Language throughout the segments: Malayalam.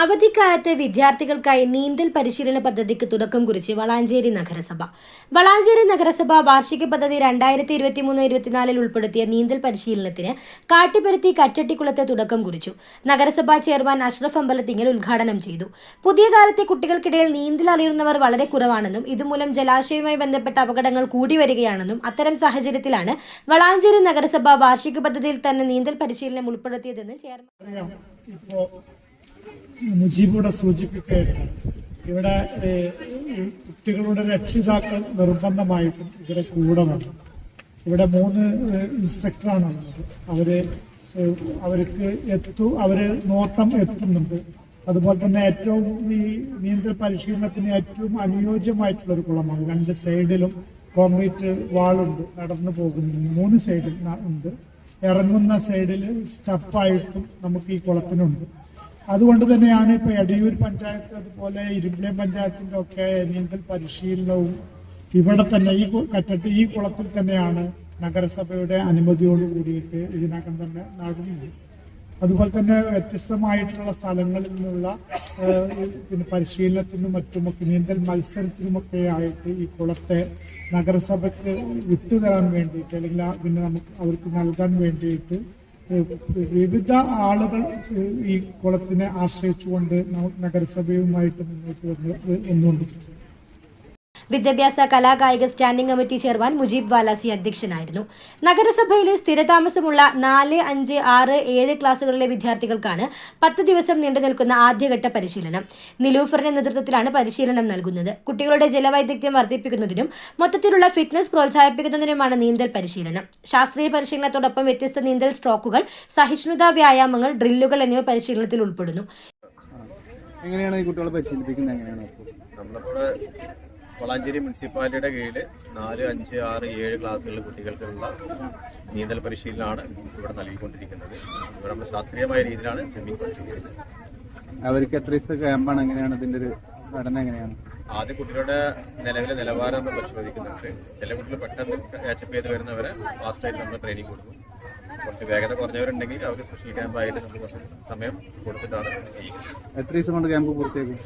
അവധിക്കാലത്ത് വിദ്യാർത്ഥികൾക്കായി നീന്തൽ പരിശീലന പദ്ധതിക്ക് തുടക്കം കുറിച്ച് വളാഞ്ചേരി നഗരസഭ. വളാഞ്ചേരി നഗരസഭ വാർഷിക പദ്ധതി രണ്ടായിരത്തി ഇരുപത്തി മൂന്ന് ഇരുപത്തിനാലിൽ ഉൾപ്പെടുത്തിയ നീന്തൽ പരിശീലനത്തിന് കാട്ടിപ്പരുത്തി കറ്റട്ടിക്കുളത്തെ തുടക്കം കുറിച്ചു. നഗരസഭാ ചെയർമാൻ അഷ്റഫ് അമ്പലത്തിങ്ങൽ ഉദ്ഘാടനം ചെയ്തു. പുതിയ കാലത്തെ കുട്ടികൾക്കിടയിൽ നീന്തൽ അറിയുന്നവർ വളരെ കുറവാണെന്നും ഇതുമൂലം ജലാശയവുമായി ബന്ധപ്പെട്ട അപകടങ്ങൾ കൂടി വരികയാണെന്നും അത്തരം സാഹചര്യത്തിലാണ് വളാഞ്ചേരി നഗരസഭ വാർഷിക പദ്ധതിയിൽ തന്നെ നീന്തൽ പരിശീലനം ഉൾപ്പെടുത്തിയതെന്ന് ചെയർമാൻ അറിയാം ഇപ്പോ മുജീബിവിടെ സൂചിപ്പിക്കുകയാണ് ഇവിടെ കുട്ടികളുടെ രക്ഷിതാക്കൾ നിർബന്ധമായിട്ടും ഇവിടെ കൂടെ വന്നു. ഇവിടെ മൂന്ന് ഇൻസ്ട്രക്ടറാണ് ഉള്ളത്. അവർ അവർക്ക് എത്തു അവർ നോട്ടം എത്തുന്നുണ്ട്. അതുപോലെ തന്നെ ഏറ്റവും ഈ നീന്തൽ പരിശീലനത്തിന് ഏറ്റവും അനുയോജ്യമായിട്ടുള്ള ഒരു കുളമാണ്. രണ്ട് സൈഡിലും കോൺക്രീറ്റ് വാളുണ്ട് നടന്നു പോകുന്നുണ്ട് മൂന്ന് സൈഡിൽ ഉണ്ട്. ഇറങ്ങുന്ന സൈഡിൽ സ്റ്റെപ്പായിട്ടും നമുക്ക് ഈ കുളത്തിനുണ്ട്. അതുകൊണ്ട് തന്നെയാണ് ഇപ്പൊ എടയൂർ പഞ്ചായത്ത് അതുപോലെ ഇരുമ്പിളി പഞ്ചായത്തിന്റെ ഒക്കെ നീന്തൽ പരിശീലനവും ഇവിടെ തന്നെ ഈ കറ്റട്ട് ഈ കുളത്തിൽ തന്നെയാണ് നഗരസഭയുടെ അനുമതിയോട് കൂടിയിട്ട് ഇതിനകം തന്നെ നടന്നത്. അതുപോലെ തന്നെ വ്യത്യസ്തമായിട്ടുള്ള സ്ഥലങ്ങളിൽ നിന്നുള്ള പിന്നെ പരിശീലനത്തിനും മറ്റുമൊക്കെ നീന്തൽ മത്സരത്തിനുമൊക്കെ ആയിട്ട് ഈ കുളത്തെ നഗരസഭയ്ക്ക് വിട്ടുതരാൻ വേണ്ടിയിട്ട് അല്ലെങ്കിൽ പിന്നെ നമുക്ക് അവർക്ക് നൽകാൻ വേണ്ടിയിട്ട് വിവിധ ആളുകൾ ഈ കുളത്തിനെ ആശ്രയിച്ചുകൊണ്ട് നഗരസഭയുമായിട്ട് മുന്നോട്ട് വന്ന് വന്നുകൊണ്ടിരിക്കുന്നു വിദ്യാഭ്യാസ കലാകായിക standing committee chairman Mujeeb Valasi അധ്യക്ഷനായിരുന്നു. നഗരസഭയിലെ സ്ഥിരതാമസമുള്ള നാല് അഞ്ച് ആറ് ഏഴ് ക്ലാസുകളിലെ വിദ്യാർത്ഥികൾക്കാണ് പത്ത് ദിവസം നീണ്ടു നിൽക്കുന്ന ആദ്യഘട്ട പരിശീലനം. നിലൂഫറിന്റെ നേതൃത്വത്തിലാണ് പരിശീലനം നൽകുന്നത്. കുട്ടികളുടെ ജലവൈദഗ്ധ്യം വർദ്ധിപ്പിക്കുന്നതിനും മൊത്തത്തിലുള്ള ഫിറ്റ്നസ് പ്രോത്സാഹിപ്പിക്കുന്നതിനുമാണ് നീന്തൽ പരിശീലനം. ശാസ്ത്രീയ പരിശീലനത്തോടൊപ്പം വ്യത്യസ്ത നീന്തൽ സ്ട്രോക്കുകൾ സഹിഷ്ണുതാ വ്യായാമങ്ങൾ ഡ്രില്ലുകൾ എന്നിവ പരിശീലനത്തിൽ ഉൾപ്പെടുന്നു. എങ്ങനെയാണ് ഈ കുട്ടികളെ പരിശീലിപ്പിക്കുന്നത്? എങ്ങനെയാണ്? നമ്മളിവിടെ വളാഞ്ചേരി മുനിസിപ്പാലിറ്റിയുടെ കീഴിൽ നാല് അഞ്ച് ആറ് ഏഴ് ക്ലാസ്സുകളിൽ കുട്ടികൾക്കുള്ള നീന്തൽ പരിശീലനമാണ് ഇവിടെ നൽകിക്കൊണ്ടിരിക്കുന്നത്. ഇവിടെ നമ്മൾ ശാസ്ത്രീയമായ രീതിയിലാണ് സ്വിമ്മിംഗ് പഠിപ്പിക്കുന്നത്. അവർക്ക് എത്ര ദിവസത്തെ ക്യാമ്പാണ് എങ്ങനെയാണ്? ഇതിന്റെ ഒരു ഘടന എങ്ങനെയാണ്? ആദ്യം കുട്ടികളുടെ നിലവിലെ നിലവാരം നമ്മൾ പരിശോധിക്കുന്നുണ്ട്. ചില കുട്ടികൾ പെട്ടെന്ന് കാച്ചപ്പ് ചെയ്ത് വരുന്നവരെ ഫാസ്റ്റായിട്ട് നമ്മൾ ട്രെയിനിങ് കൊടുക്കും. കുറച്ച് വേഗത കുറഞ്ഞവരുണ്ടെങ്കിൽ അവർക്ക് സ്പെഷ്യൽ ക്യാമ്പായിട്ട് നമുക്ക് കുറച്ച് സമയം കൊടുത്തിട്ടാണ് എത്ര ദിവസം കൊണ്ട് ക്യാമ്പ് പൂർത്തിയാക്കും?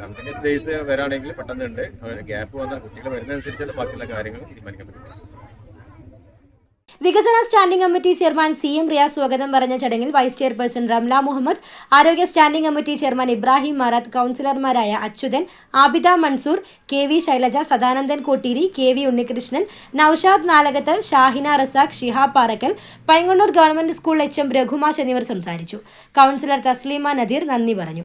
കണ്ടിന്യൂസ് ഡേയ്സ് വരാണെങ്കിൽ പെട്ടെന്നുണ്ട്. ഗ്യാപ്പ് വന്നാൽ കുട്ടികൾ വരുന്നതനുസരിച്ചാണ് ബാക്കിയുള്ള കാര്യങ്ങൾ തീരുമാനിക്കാൻ പറ്റും വികസന standing committee chairman C M Riyas സ്വാഗതം പറഞ്ഞ ചടങ്ങിൽ വൈസ് ചെയർപേഴ്സൺ റംല മുഹമ്മദ് ആരോഗ്യ standing committee chairman Ibrahim Marath കൗൺസിലർമാരായ Achuthan Abida Mansoor K V Shailaja Sadanandan Kotteeri K V Unnikrishnan Noushad Nalakath Shahina Razak Shihab Parakkal Painganoor government school H M രഘുമാഷ് എന്നിവർ സംസാരിച്ചു. കൗൺസിലർ തസ്ലീമ നദീർ നന്ദി പറഞ്ഞു.